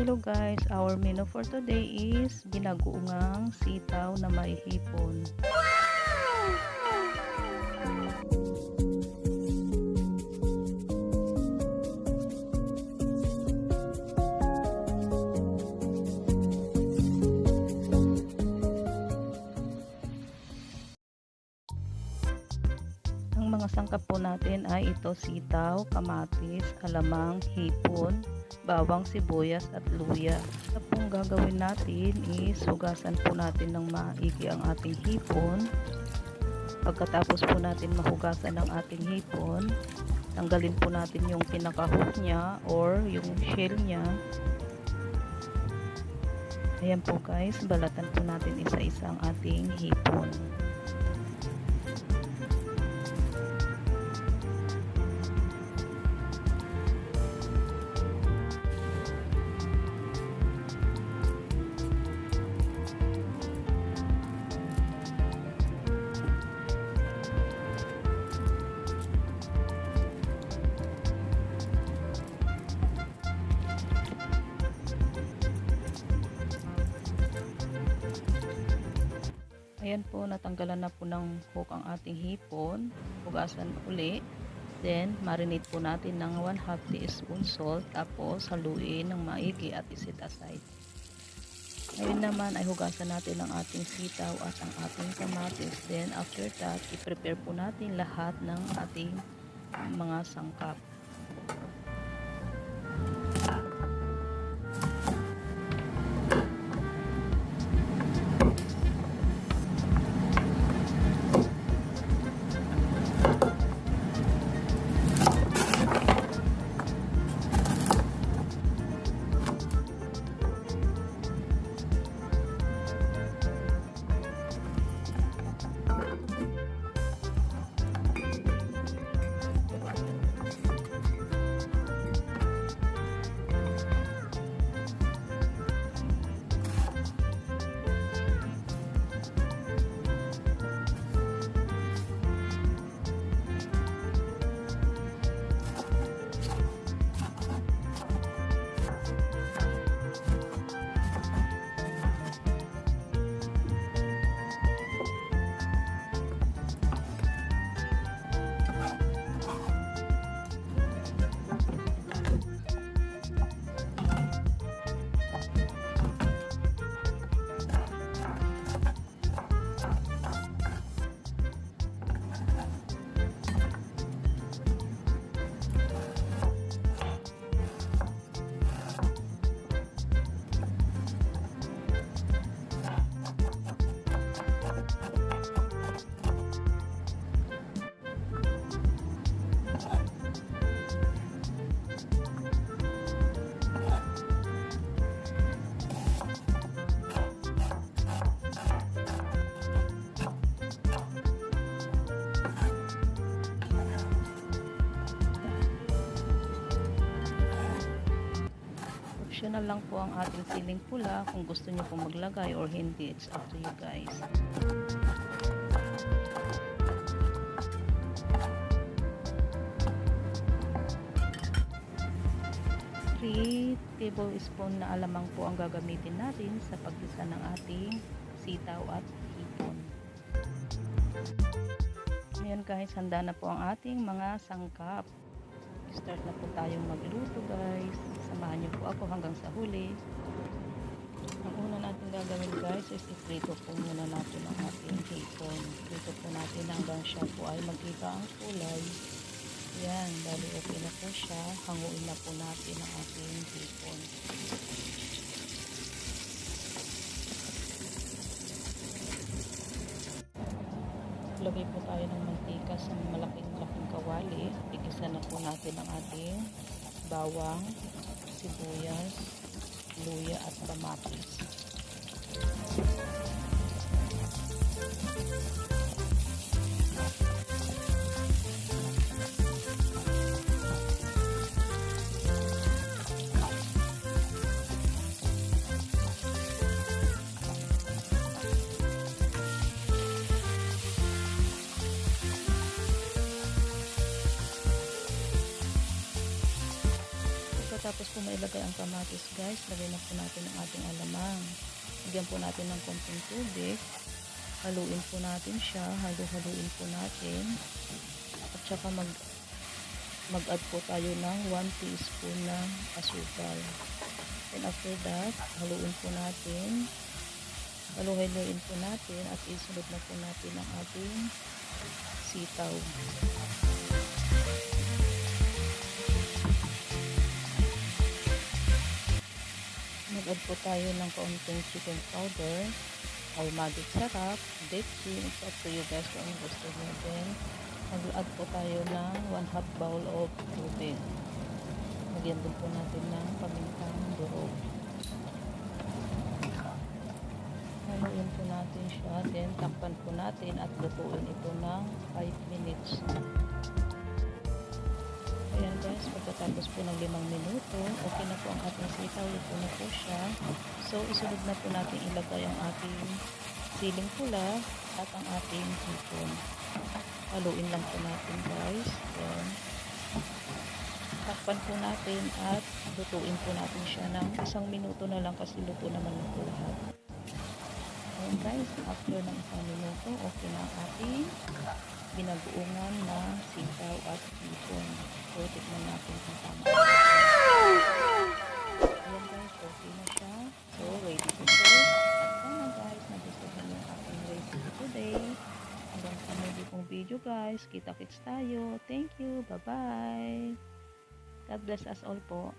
Hello guys, our menu for today is ginagoongang sitaw na may hipon. Ang sangkap po natin ay ito sitaw, kamatis, alamang, hipon, bawang, sibuyas at luya. Ang pong gagawin natin is hugasan po natin ng maigi ang ating hipon. Pagkatapos po natin mahugasan ng ating hipon, tanggalin po natin yung pinaka-hook niya or yung shell niya. Ayan po guys, balatan po natin isa-isa ang ating hipon. Ayan po, natanggalan na po ng hook ang ating hipon. Hugasan uli. Then, marinate po natin ng 1 half teaspoon salt. Tapos, haluin ng maigi at isit aside. Ngayon naman ay hugasan natin ang ating sitaw at ang ating kamatis. Then, after that, i-prepare po natin lahat ng ating mga sangkap. Optional lang po ang ating siling pula kung gusto niyo pong maglagay or hindi. It's up to you guys. Three tablespoon na alamang po ang gagamitin natin sa paggisa ng ating sitaw at hipon. Ngayon guys, handa na po ang ating mga sangkap. Start na po tayong magluto guys. Samahan niyo po ako hanggang sa huli. Ang una natin gagawin guys is iprito po muna natin ang ating hipon. Prito po natin hanggang siya po ay magkita ang kulay. Yan, bali okay na po siya. Hanguin na po natin ang ating hipon. maglagay po tayo ng mantika sa malaking-malaking kawali. Igisa na po natin ang ating bawang, sibuyas, luya at kamatis. Thank you. Pagkatapos po mailagay ang kamatis guys, lagay na po natin ang ating alamang. Lagyan po natin ng konting tubig. Haluin po natin siya. Halu-haluin po natin. At saka mag mag-add po tayo ng 1 teaspoon ng asukal. Then after that, haluin po natin. Halu-haluin po natin at isunod na po natin ang ating sitaw. Mag-add po tayo ng kaunting chicken powder or magic sarap, ditchin. It's up to you guys kung gusto nyo. Then, mag-add po tayo ng 1 half bowl of tubig. Lagyan din po natin ng pamintang durog. Haluin po natin siya. Then, takpan po natin at lutuin ito ng 5 minutes. Ayan guys, pagkatapos po ng limang minuto, okay na po ang ating sitaw, luto na po siya. So, isunod na po natin ilagay ang ating siling pula at ang ating hipon. Haluin lang po natin guys. Then, takpan po natin at lutuin po natin siya ng isang minuto na lang kasi luto naman na po lahat. Ayan guys, after ng isang minuto, okay na ang ating binagoongan na sitaw at hipon. So, tikman natin kung tama. Ayan guys, okay na siya. So, ready to serve. Sana guys, nagustuhan yung aking recipe today. Hanggang sa muli kong video guys. Kita-kits tayo. Thank you. Bye-bye. God bless us all po.